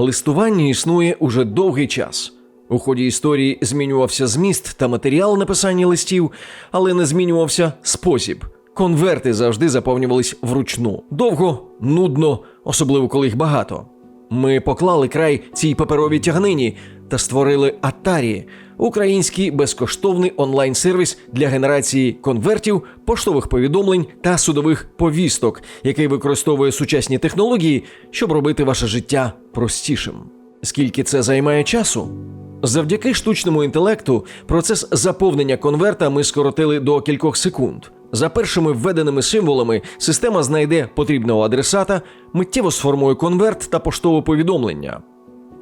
Листування існує уже довгий час. У ході історії змінювався зміст та матеріал написання листів, але не змінювався спосіб. Конверти завжди заповнювались вручну. Довго, нудно, особливо коли їх багато. Ми поклали край цій паперовій тягнині та створили Атарі український безкоштовний онлайн-сервіс для генерації конвертів, поштових повідомлень та судових повісток, який використовує сучасні технології, щоб робити ваше життя простішим. Скільки це займає часу? Завдяки штучному інтелекту процес заповнення конверта ми скоротили до кількох секунд. За першими введеними символами система знайде потрібного адресата, миттєво сформує конверт та поштове повідомлення.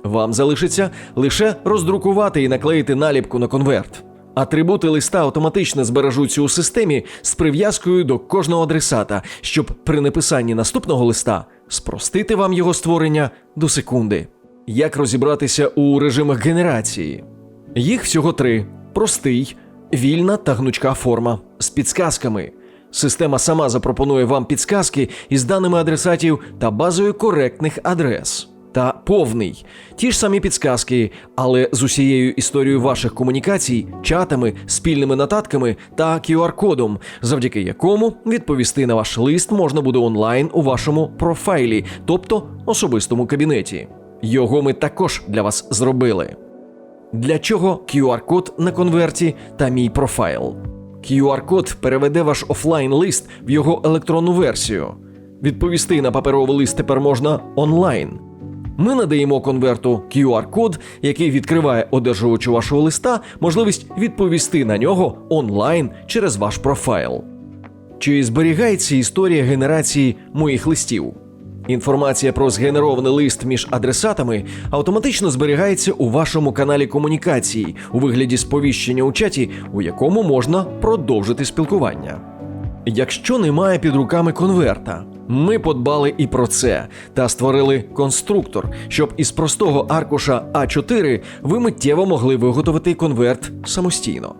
Вам залишиться лише роздрукувати і наклеїти наліпку на конверт. Атрибути листа автоматично збережуться у системі з прив'язкою до кожного адресата, щоб при написанні наступного листа спростити вам його створення до секунди. Як розібратися у режимах генерації? Їх всього три: простий, вільна та гнучка форма з підсказками. Система сама запропонує вам підсказки із даними адресатів та базою коректних адрес. Та повний ті ж самі підсказки, але з усією історією ваших комунікацій, чатами, спільними нотатками та QR-кодом, завдяки якому відповісти на ваш лист можна буде онлайн у вашому профайлі, тобто особистому кабінеті. Його ми також для вас зробили. Для чого QR-код на конверті та мій профайл? QR-код переведе ваш офлайн лист в його електронну версію. Відповісти на паперовий лист тепер можна онлайн. Ми надаємо конверту QR-код, який відкриває одержувачу вашого листа можливість відповісти на нього онлайн через ваш профайл. Чи зберігається історія генерації моїх листів? Інформація про згенерований лист між адресатами автоматично зберігається у вашому каналі комунікації у вигляді сповіщення у чаті, у якому можна продовжити спілкування. Якщо немає під руками конверта, ми подбали і про це та створили конструктор, щоб із простого аркуша А4 ви миттєво могли виготовити конверт самостійно.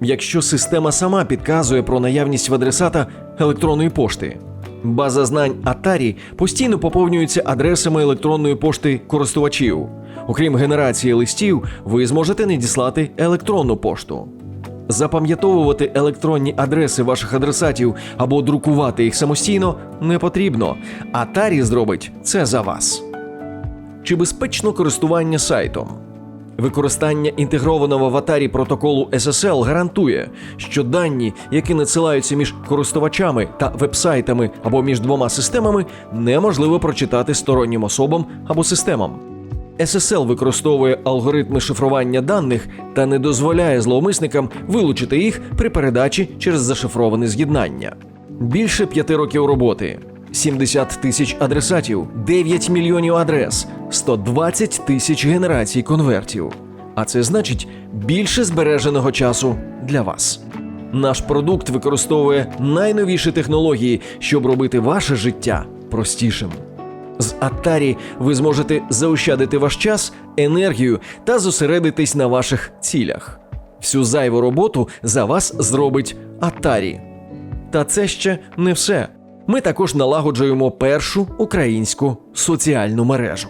Якщо система сама підказує про наявність в адресата електронної пошти. База знань Atari постійно поповнюється адресами електронної пошти користувачів. Окрім генерації листів, ви зможете надіслати електронну пошту. Запам'ятовувати електронні адреси ваших адресатів або друкувати їх самостійно не потрібно. Atari зробить це за вас. Чи безпечно користування сайтом? Використання інтегрованого в Atari протоколу SSL гарантує, що дані, які надсилаються між користувачами та вебсайтами або між двома системами, неможливо прочитати стороннім особам або системам. SSL використовує алгоритми шифрування даних та не дозволяє зловмисникам вилучити їх при передачі через зашифроване з'єднання. Більше п'яти років роботи, 70 тисяч адресатів, 9 мільйонів адрес, 120 тисяч генерацій конвертів. А це значить більше збереженого часу для вас. Наш продукт використовує найновіші технології, щоб робити ваше життя простішим. З Atari ви зможете заощадити ваш час, енергію та зосередитись на ваших цілях. Всю зайву роботу за вас зробить Atari. Та це ще не все. Ми також налагоджуємо першу українську соціальну мережу.